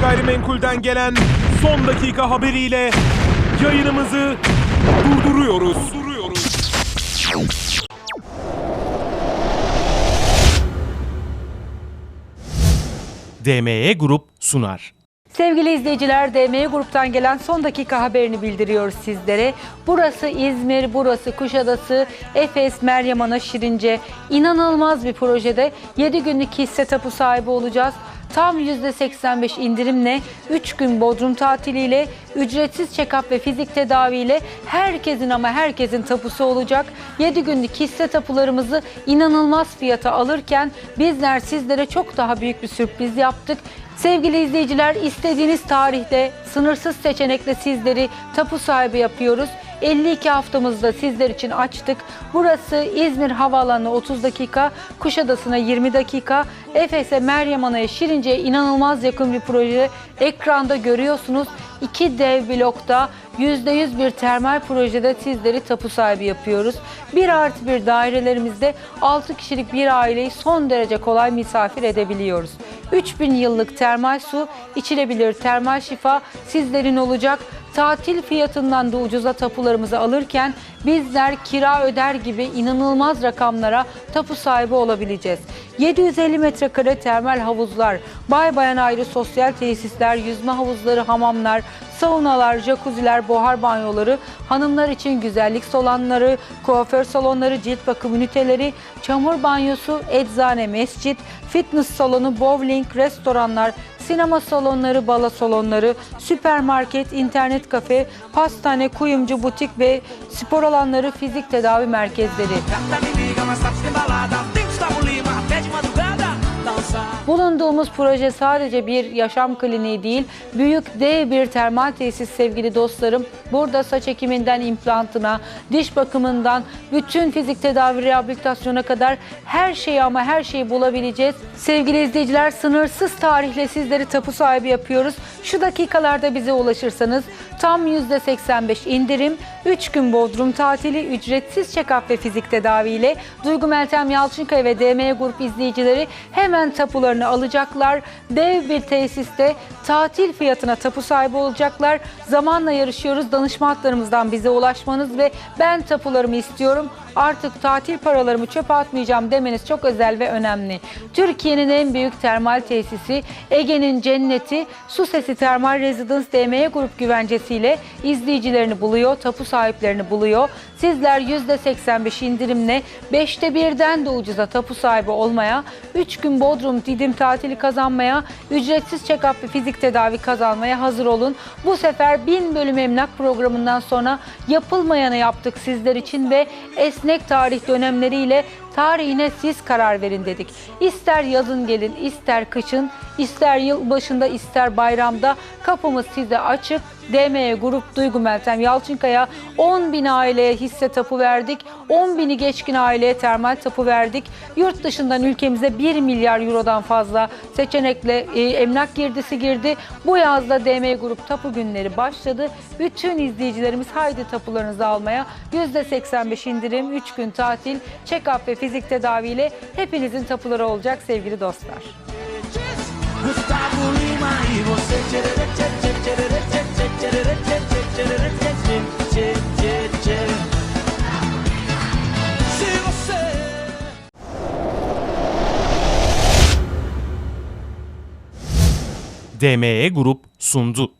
Gayrimenkul'den gelen son dakika haberiyle yayınımızı durduruyoruz. Durduruyoruz. DME Grup sunar. Sevgili izleyiciler, DME Grup'tan gelen son dakika haberini bildiriyoruz sizlere. Burası İzmir, burası Kuşadası, Efes, Meryem Ana, Şirince. İnanılmaz bir projede 7 günlük hisse tapu sahibi olacağız. Tam %85 indirimle 3 gün Bodrum tatiliyle ücretsiz check-up ve fizik tedaviyle herkesin ama herkesin tapusu olacak. 7 günlük hisse tapularımızı inanılmaz fiyata alırken bizler sizlere çok daha büyük bir sürpriz yaptık. Sevgili izleyiciler istediğiniz tarihte sınırsız seçenekle sizleri tapu sahibi yapıyoruz. 52 haftamızda sizler için açtık. Burası İzmir Havaalanı 30 dakika, Kuşadası'na 20 dakika, Efes'e, Meryem Ana'ya, Şirince'ye inanılmaz yakın bir proje. Ekranda görüyorsunuz. İki dev blokta %100 bir termal projede sizleri tapu sahibi yapıyoruz. Bir artı bir dairelerimizde 6 kişilik bir aileyi son derece kolay misafir edebiliyoruz. 3000 yıllık termal su, içilebilir termal şifa sizlerin olacak. Tatil fiyatından da ucuza tapularımızı alırken bizler kira öder gibi inanılmaz rakamlara tapu sahibi olabileceğiz. 750 metrekare termal havuzlar, bay bayan ayrı sosyal tesisler, yüzme havuzları, hamamlar, saunalar, jacuzziler, buhar banyoları, hanımlar için güzellik salonları, kuaför salonları, cilt bakım üniteleri, çamur banyosu, eczane, mescit, fitness salonu, bowling, restoranlar, sinema salonları, balo salonları, süpermarket, internet kafe, pastane, kuyumcu, butik ve spor alanları, fizik tedavi merkezleri. Bulunduğumuz proje sadece bir yaşam kliniği değil, büyük dev bir termal tesis sevgili dostlarım. Burada saç ekiminden implantına, diş bakımından, bütün fizik tedavi rehabilitasyona kadar her şeyi ama her şeyi bulabileceğiz. Sevgili izleyiciler sınırsız tarihle sizleri tapu sahibi yapıyoruz. Şu dakikalarda bize ulaşırsanız tam %85 indirim, 3 gün Bodrum tatili, ücretsiz check-up ve fizik tedavi ile Duygu Meltem Yalçınkaya ve DME Grup izleyicileri hemen tapularını alacaklar. Dev bir tesiste tatil fiyatına tapu sahibi olacaklar. Zamanla yarışıyoruz. Danışma hatlarımızdan bize ulaşmanız ve ben tapularımı istiyorum. Artık tatil paralarımı çöpe atmayacağım demeniz çok özel ve önemli. Türkiye'nin en büyük termal tesisi, Ege'nin cenneti, Su Sesi Termal Residence DME Grup güvencesiyle izleyicilerini buluyor, tapu sahiplerini buluyor. Sizler %85 indirimle 5'te birden de ucuza tapu sahibi olmaya, 3 gün Bodrum Didim tatili kazanmaya, ücretsiz check-up ve fizik tedavi kazanmaya hazır olun. Bu sefer 1000 bölüm emlak programından sonra yapılmayanı yaptık sizler için ve esnek tarih dönemleriyle tarihine siz karar verin dedik. İster yazın gelin, ister kışın, ister yılbaşında, ister bayramda kapımız size açık. DME Grup Duygu Meltem Yalçınkaya 10 bin aileye hisse tapu verdik. 10 bini geçkin aileye termal tapu verdik. Yurt dışından ülkemize 1 milyar eurodan fazla seçenekle e, emlak girdisi girdi. Bu yazda DME Grup tapu günleri başladı. Bütün izleyicilerimiz haydi tapularınızı almaya %85 indirim, 3 gün tatil, check-up ve fizik tedaviyle hepinizin tapuları olacak sevgili dostlar. Gustavo Lima e você tcherere, DME Grup sundu.